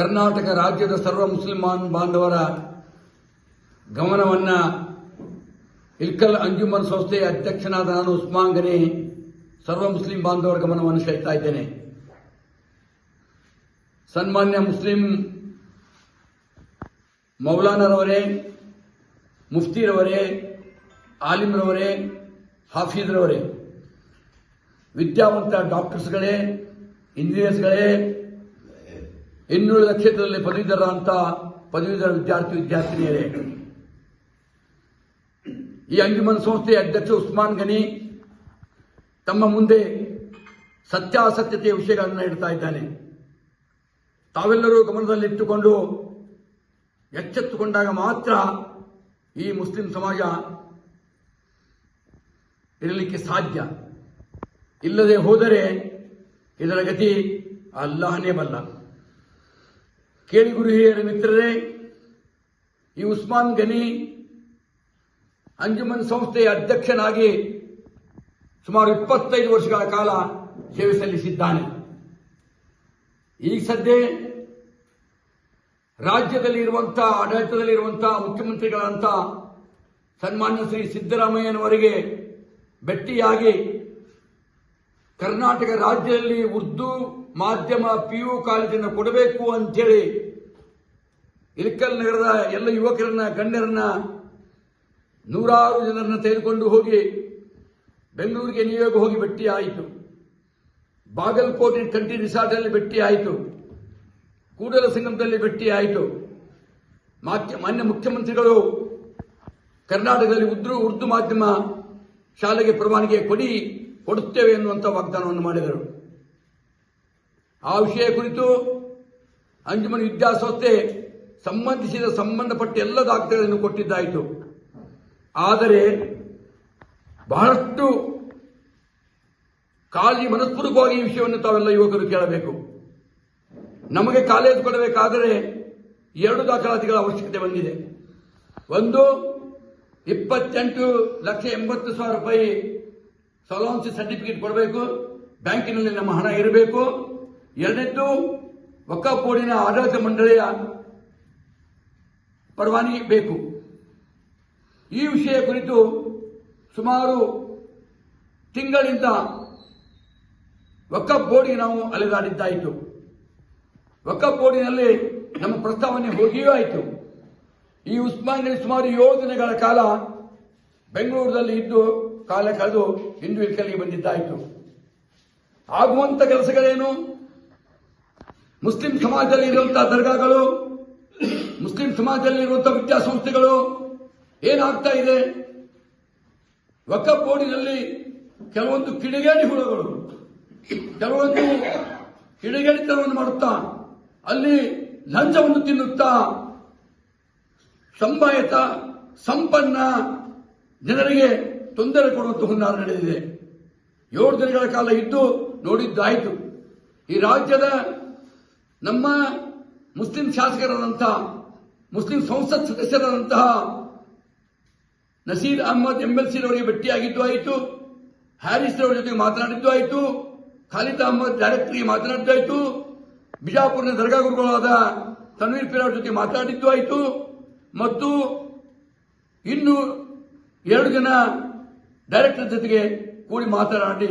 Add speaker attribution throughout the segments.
Speaker 1: ಕರ್ನಾಟಕ ರಾಜ್ಯದ ಸರ್ವ ಮುಸಲ್ಮಾನ್ ಬಾಂಧವರ ಗಮನವನ್ನ ಇಲ್ಕಲ್ ಅಂಜುಮನ್ ಸಂಸ್ಥೆಯ ಅಧ್ಯಕ್ಷನಾದ ನಾನು ಉಸ್ಮಾಂಗನೆ ಗನಿ ಸರ್ವ ಮುಸ್ಲಿಂ ಬಾಂಧವರ ಗಮನವನ್ನು ಸೆಳೆತಾ ಇದ್ದೇನೆ. ಸನ್ಮಾನ್ಯ ಮುಸ್ಲಿಂ ಮೌಲಾನರವರೇ, ಮುಫ್ತಿರವರೇ, ಆಲಿಮ್ರವರೇ, ಹಾಫೀದ್ರವರೇ, ವಿದ್ಯಾವಂತ ಡಾಕ್ಟರ್ಸ್ಗಳೇ, ಇಂಜಿನಿಯರ್ಸ್ಗಳೇ ಇನ್ನುಳಿದ ಕ್ಷೇತ್ರದಲ್ಲಿ ಪದವೀಧರ ಪದವೀಧರ ವಿದ್ಯಾರ್ಥಿ ವಿದ್ಯಾರ್ಥಿನಿಯರೇ. ಈ ಅಂಜುಮನ್ ಸಂಸ್ಥೆಯ ಅಧ್ಯಕ್ಷ ಉಸ್ಮಾನ್ ಗನಿ ತಮ್ಮ ಮುಂದೆ ಸತ್ಯಾಸತ್ಯತೆಯ ವಿಷಯಗಳನ್ನು ಇಡ್ತಾ ಇದ್ದಾನೆ. ತಾವೆಲ್ಲರೂ ಗಮನದಲ್ಲಿಟ್ಟುಕೊಂಡು ಎಚ್ಚೆತ್ತುಕೊಂಡಾಗ ಮಾತ್ರ ಈ ಮುಸ್ಲಿಂ ಸಮಾಜ ಇರಲಿಕ್ಕೆ ಸಾಧ್ಯ. ಇಲ್ಲದೆ ಹೋದರೆ ಇದರ ಗತಿ ಅಲ್ಲಾಹನೇ ಬಲ್ಲ. ಕೇಳಿ ಗುರು ಹಿರಿಯರ ಮಿತ್ರರೇ, ಈ ಉಸ್ಮಾನ್ ಗನಿ ಅಂಜುಮನ್ ಸಂಸ್ಥೆಯ ಅಧ್ಯಕ್ಷನಾಗಿ ಸುಮಾರು ಇಪ್ಪತ್ತೈದು ವರ್ಷಗಳ ಕಾಲ ಸೇವೆ ಸಲ್ಲಿಸಿದ್ದಾನೆ. ಈ ಸದ್ಯ ರಾಜ್ಯದಲ್ಲಿ ಇರುವಂತಹ ಆಡಳಿತದಲ್ಲಿ ಇರುವಂತಹ ಮುಖ್ಯಮಂತ್ರಿಗಳಂತ ಸನ್ಮಾನ್ಯ ಶ್ರೀ ಸಿದ್ದರಾಮಯ್ಯನವರಿಗೆ ಭೇಟಿಯಾಗಿ ಕರ್ನಾಟಕ ರಾಜ್ಯದಲ್ಲಿ ಉರ್ದು ಮಾಧ್ಯಮ ಪಿ ಯು ಕಾಲೇಜನ್ನು ಕೊಡಬೇಕು ಅಂಥೇಳಿ ಇಲ್ಕಲ್ ನಗರದ ಎಲ್ಲ ಯುವಕರನ್ನ, ಗಣ್ಯರನ್ನ ನೂರಾರು ಜನರನ್ನ ತೆಗೆದುಕೊಂಡು ಹೋಗಿ ಬೆಂಗಳೂರಿಗೆ ನಿಯೋಗ ಹೋಗಿ ಭೇಟಿ ಆಯಿತು. ಬಾಗಲಕೋಟೆ ಕಂಟಿ ರಿಸಾರ್ಟಲ್ಲಿ ಭೇಟಿ ಆಯಿತು. ಕೂಡಲ ಸಂಗಮದಲ್ಲಿ ಭೇಟಿ ಆಯಿತು. ಮಾನ್ಯ ಮುಖ್ಯಮಂತ್ರಿಗಳು ಕರ್ನಾಟಕದಲ್ಲಿ ಉದ್ರು, ಉರ್ದು ಮಾಧ್ಯಮ ಶಾಲೆಗೆ ಪರವಾನಗಿ ಕೊಡಿ ಕೊಡುತ್ತೇವೆ ಎನ್ನುವಂಥ ವಾಗ್ದಾನವನ್ನು ಮಾಡಿದರು. ಆ ವಿಷಯ ಕುರಿತು ಅಂಜುಮನ್ ವಿದ್ಯಾಸಂಸ್ಥೆ ಸಂಬಂಧಿಸಿದ ಸಂಬಂಧಪಟ್ಟ ಎಲ್ಲ ದಾಖಲೆಗಳನ್ನು ಕೊಟ್ಟಿದ್ದಾಯಿತು. ಆದರೆ ಬಹಳಷ್ಟು ಕಾಳಜಿ ಮನಸ್ಪೂರ್ವಕವಾಗಿ ಈ ವಿಷಯವನ್ನು ತಾವೆಲ್ಲ ಯುವಕರು ಕೇಳಬೇಕು. ನಮಗೆ ಕಾಲೇಜು ಕೊಡಬೇಕಾದರೆ ಎರಡು ದಾಖಲಾತಿಗಳ ಅವಶ್ಯಕತೆ ಬಂದಿದೆ. ಒಂದು ಇಪ್ಪತ್ತೆಂಟು ಲಕ್ಷ ಎಂಬತ್ತು ಸಾವಿರ ರೂಪಾಯಿ ಸೊಲೋನ್ಸಿ ಸರ್ಟಿಫಿಕೇಟ್ ಕೊಡಬೇಕು, ಬ್ಯಾಂಕಿನಲ್ಲಿ ನಮ್ಮ ಹಣ ಇರಬೇಕು. ಎರಡನೇದ್ದು ಒಕ್ಕಪೋಡಿನ ಆಡಳಿತ ಮಂಡಳಿಯ ಪರವಾನಗಿ ಬೇಕು. ಈ ವಿಷಯ ಕುರಿತು ಸುಮಾರು ತಿಂಗಳಿಂದ ವಕಫ್ ಬೋರ್ಡಿಗೆ ನಾವು ಅಲೆದಾಡಿದ್ದಾಯಿತು. ವಕಫ್ ಬೋರ್ಡಿನಲ್ಲಿ ನಮ್ಮ ಪ್ರಸ್ತಾವನೆ ಹೋಗಿಯೂ ಆಯಿತು. ಈ ಉಸ್ಮಾನ್ನಲ್ಲಿ ಸುಮಾರು ಏಳು ದಿನಗಳ ಕಾಲ ಬೆಂಗಳೂರಿನಲ್ಲಿ ಇದ್ದು ಕಾಲ ಕಳೆದು ಇಲ್ಕಲ್ಲಿಗೆ ಬಂದಿದ್ದಾಯಿತು. ಆಗುವಂತ ಕೆಲಸಗಳೇನು? ಮುಸ್ಲಿಂ ಸಮಾಜದಲ್ಲಿ ಇರುವಂತಹ ದರ್ಗಾಗಳು, ಮುಸ್ಲಿಂ ಸಮಾಜದಲ್ಲಿ ಇರುವಂತಹ ವಿದ್ಯಾಸಂಸ್ಥೆಗಳು ಏನಾಗ್ತಾ ಇದೆ? ವಕಫ್ ಬೋರ್ಡಿನಲ್ಲಿ ಕೆಲವೊಂದು ಕಿಡಿಗೇಡಿ ಹುಳುಗಳು, ಕೆಲವೊಂದು ಕಿಡಿಗೇಡಿತನವನ್ನು ಮಾಡುತ್ತಾ, ಅಲ್ಲಿ ಲಂಚವನ್ನು ತಿನ್ನುತ್ತಾ ಸಂಭಾಯತ ಸಂಪನ್ನ ಜನರಿಗೆ ತೊಂದರೆ ಕೊಡುವಂತ ಹುನ್ನಾರ ನಡೆದಿದೆ. ಏಳು ದಿನಗಳ ಕಾಲ ಇದ್ದು ನೋಡಿದ್ದಾಯಿತು. ಈ ರಾಜ್ಯದ ನಮ್ಮ ಮುಸ್ಲಿಂ ಶಾಸಕರಾದಂತಹ ಮುಸ್ಲಿಂ ಸಂಸತ್ ಸದಸ್ಯರಾದಂತಹ ನಸೀರ್ ಅಹಮದ್ ಎಂಎಲ್ಸಿ ಸಿರವರಿಗೆ ಭೇಟಿಯಾಗಿದ್ದು ಆಯಿತು. ಹ್ಯಾರಿಸ್ ಅವರ ಜೊತೆಗೆ ಮಾತನಾಡಿದ್ದು ಆಯಿತು. ಖಾಲಿದ್ ಅಹಮದ್ ಡೈರೆಕ್ಟರ್ಗೆ ಮಾತನಾಡಿದ್ದು ಆಯಿತು. ಬಿಜಾಪುರದ ದರ್ಗಾ ಗುರುಗಳಾದ ತನ್ವೀರ್ ಪೀರ್ ಅವರ ಜೊತೆ ಮಾತನಾಡಿದ್ದು ಆಯಿತು. ಮತ್ತು ಇನ್ನು ಎರಡು ಜನ ಡೈರೆಕ್ಟರ್ ಜೊತೆಗೆ ಕೂಡಿ ಮಾತನಾಡಿ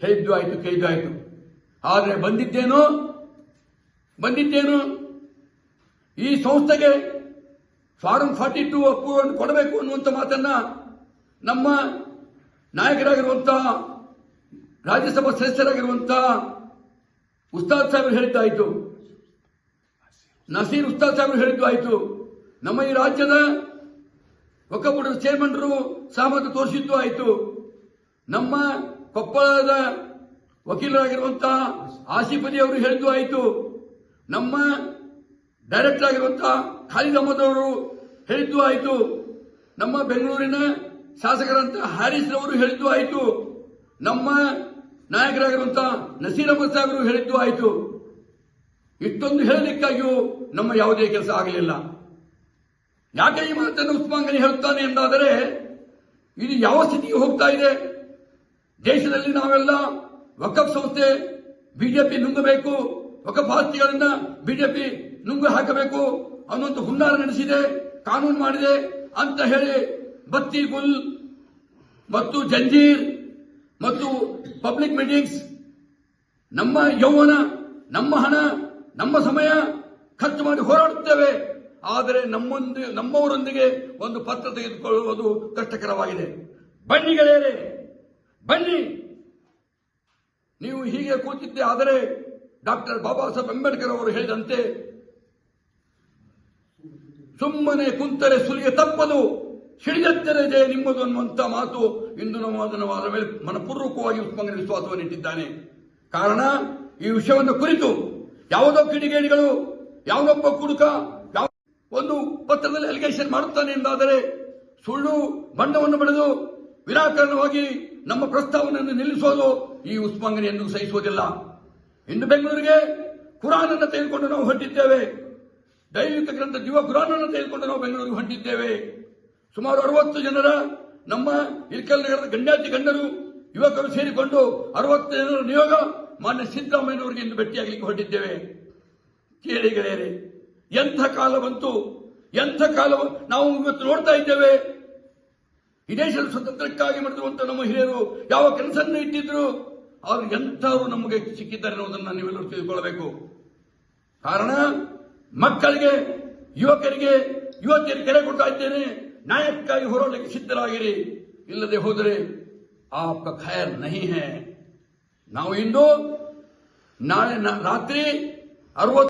Speaker 1: ಹೇಳಿದ್ದು ಆಯಿತು ಕೈದು ಆಯಿತು. ಆದರೆ ಬಂದಿದ್ದೇನು? ಬಂದಿದ್ದೇನು? ಈ ಸಂಸ್ಥೆಗೆ ಫಾರಂ ಫಾರ್ಟಿ ಟು ಅಪ್ರೂವಲ್ ಕೊಡಬೇಕು ಅನ್ನುವಂಥ ಮಾತನ್ನ ನಮ್ಮ ನಾಯಕರಾಗಿರುವಂತಹ ರಾಜ್ಯಸಭಾ ಸದಸ್ಯರಾಗಿರುವಂತಹ ಉಸ್ತಾದ್ ಸಾಹೇಬರು ಹೇಳಿದ್ದಾಯಿತು ನಸೀರ್ ಉಸ್ತಾದ್ ಸಾಹೇಬರು ಹೇಳಿದ್ದು ಆಯಿತು. ನಮ್ಮ ಈ ರಾಜ್ಯದ ಒಕ್ಕಬುಡ ಚೇರ್ಮನ್ರು ಸಹಮತ ತೋರಿಸಿದ್ದು ಆಯಿತು. ನಮ್ಮ ಕೊಪ್ಪಳದ ವಕೀಲರಾಗಿರುವಂತಹ ಆಸಿಫಲಿ ಅವರು ಹೇಳಿದ್ದು ಆಯಿತು. ನಮ್ಮ ಡೈರೆಕ್ಟರ್ ಆಗಿರುವಂತಹ ಖಾಲಿದ್ ಅಹಮದ್ ಅವರು ಹೇಳಿದ್ದು ಆಯಿತು. ನಮ್ಮ ಬೆಂಗಳೂರಿನ ಶಾಸಕರಂತ ಹ್ಯಾರಿಸ್ ಅವರು ಹೇಳಿದ್ದು ಆಯಿತು. ನಮ್ಮ ನಾಯಕರಾಗಿರುವಂತಹ ನಸೀರ್ ಅಹಮದ್ ಸಾಹೇಬರು ಹೇಳಿದ್ದು ಆಯಿತು. ಇಷ್ಟೊಂದು ಹೇಳಲಿಕ್ಕಾಗಿಯೂ ನಮ್ಮ ಯಾವುದೇ ಕೆಲಸ ಆಗಲಿಲ್ಲ. ಯಾಕೆ ಈ ಮಾತನ್ನು ಉಸ್ಮಾಂಗನಿ ಹೇಳುತ್ತಾನೆ ಎಂದಾದರೆ ಇದು ಯಾವ ಸ್ಥಿತಿಗೆ ಹೋಗ್ತಾ ಇದೆ? ದೇಶದಲ್ಲಿ ನಾವೆಲ್ಲ ವಕಫ್ ಸಂಸ್ಥೆ ಬಿಜೆಪಿ ನುಂಗಬೇಕು ವಕಫ್ ಆಸ್ತಿಗಳನ್ನ ಬಿಜೆಪಿ ನುಂಗು ಹಾಕಬೇಕು ಅನ್ನುವಂಥ ಹುನ್ನಾರ ನಡೆಸಿದೆ, ಕಾನೂನು ಮಾಡಿದೆ ಅಂತ ಹೇಳಿ ಬತ್ತಿ ಗುಲ್ ಮತ್ತು ಜಂಜೀರ್ ಮತ್ತು ಪಬ್ಲಿಕ್ ಮೀಟಿಂಗ್ಸ್, ನಮ್ಮ ಯೌವನ, ನಮ್ಮ ಹಣ, ನಮ್ಮ ಸಮಯ ಖರ್ಚು ಮಾಡಿ ಹೋರಾಡುತ್ತೇವೆ. ಆದರೆ ನಮ್ಮೊಂದು, ನಮ್ಮವರೊಂದಿಗೆ ಒಂದು ಪತ್ರ ತೆಗೆದುಕೊಳ್ಳುವುದು ಕಷ್ಟಕರವಾಗಿದೆ. ಬನ್ನಿಗಳೇರೆ ಬನ್ನಿ. ನೀವು ಹೀಗೆ ಕೂತಿದ್ದೆ, ಆದರೆ ಡಾಕ್ಟರ್ ಬಾಬಾ ಸಾಹೇಬ್ ಅಂಬೇಡ್ಕರ್ ಅವರು ಹೇಳಿದಂತೆ, ಸುಮ್ಮನೆ ಕುಂತರೆ ಸುಲಿಗೆ ತಪ್ಪದು ಸಿಡಿಯತ್ತರೆ ಜಯ ನಿಮ್ಮದು ಅನ್ನುವಂತ ಮಾತು ಇಂದು ನಮ್ಮ ಮೇಲೆ ಮನಪೂರ್ವಕವಾಗಿ ಉಸ್ಮಂಗನ ವಿಶ್ವಾಸವನ್ನು ಇಟ್ಟಿದ್ದಾನೆ. ಕಾರಣ, ಈ ವಿಷಯವನ್ನು ಕುರಿತು ಯಾವುದೋ ಕಿಡಿಗೇಡಿಗಳು, ಯಾವುದೊಬ್ಬ ಕುಡುಕ ಒಂದು ಪತ್ರದಲ್ಲಿ ಅಲಿಗೇಷನ್ ಮಾಡುತ್ತಾನೆ ಎಂದಾದರೆ ಸುಳ್ಳು, ಬಣ್ಣವನ್ನು ಬೆಳೆದು ವಿರಾಕರಣವಾಗಿ ನಮ್ಮ ಪ್ರಸ್ತಾವನೆಯನ್ನು ನಿಲ್ಲಿಸೋದು ಈ ಉಸ್ಮಂಗನೆಯನ್ನು ಸಹಿಸುವುದಿಲ್ಲ. ಇನ್ನು ಬೆಂಗಳೂರಿಗೆ ಕುರಾನ್ ಅನ್ನು ತೆಗೆದುಕೊಂಡು ನಾವು ಹೊರಟಿದ್ದೇವೆ ದೈವಿಕ ಗ್ರಂಥ ಜೀವ ಕುರಾನ್ ಅನ್ನು ತೆಗೆದುಕೊಂಡು ನಾವು ಬೆಂಗಳೂರಿಗೆ ಹೊರಟಿದ್ದೇವೆ ಸುಮಾರು ಅರವತ್ತು ಜನರ, ನಮ್ಮ ಇಲ್ಕಲ್ ನಗರದ ಗಂಡಾತಿ ಗಂಡರು, ಯುವಕರು ಸೇರಿಕೊಂಡು ಅರವತ್ತು ಜನರ ನಿಯೋಗ ಮಾನ್ಯ ಸಿದ್ದರಾಮಯ್ಯನವರಿಗೆ ಇಂದು ಭೇಟಿಯಾಗಲಿಕ್ಕೆ ಹೊರಟಿದ್ದೇವೆ ಕೇಳಿ ಗೆಳೆಯರೆ ಎಂಥ ಕಾಲ ಬಂತು ಎಂಥ ಕಾಲ ನಾವು ಇವತ್ತು ನೋಡ್ತಾ ಇದ್ದೇವೆ. ಈ ದೇಶದ ಸ್ವತಂತ್ರಕ್ಕಾಗಿ ಮಾಡಿರುವಂತ ನಮ್ಮ ಹಿರಿಯರು ಯಾವ ಕೆಲಸವನ್ನು ಇಟ್ಟಿದ್ರು ಅವರು ಎಂಥವರು ನಮಗೆ ಸಿಕ್ಕಿದ್ದಾರೆ ಅನ್ನೋದನ್ನು ನೀವೆಲ್ಲರೂ ತಿಳಿದುಕೊಳ್ಳಬೇಕು. ಕಾರಣ, ಮಕ್ಕಳಿಗೆ, ಯುವಕರಿಗೆ, ಯುವತಿಯರಿಗೆ ಕೆರೆ ಕೊಡ್ತಾ ಇದ್ದೇನೆ ನ್ಯಾಯಕ್ಕಾಗಿ ಹೋರಾಡಲಿಕ್ಕೆ ಸಿದ್ಧರಾಗಿರಿ. ಇಲ್ಲದೆ ಹೋದರೆ ಆ ಖೈರ್ ನಹಿ ಹೇ. ನಾವು ಇಂದು ನಾಳೆ ರಾತ್ರಿ ಅರವತ್ತು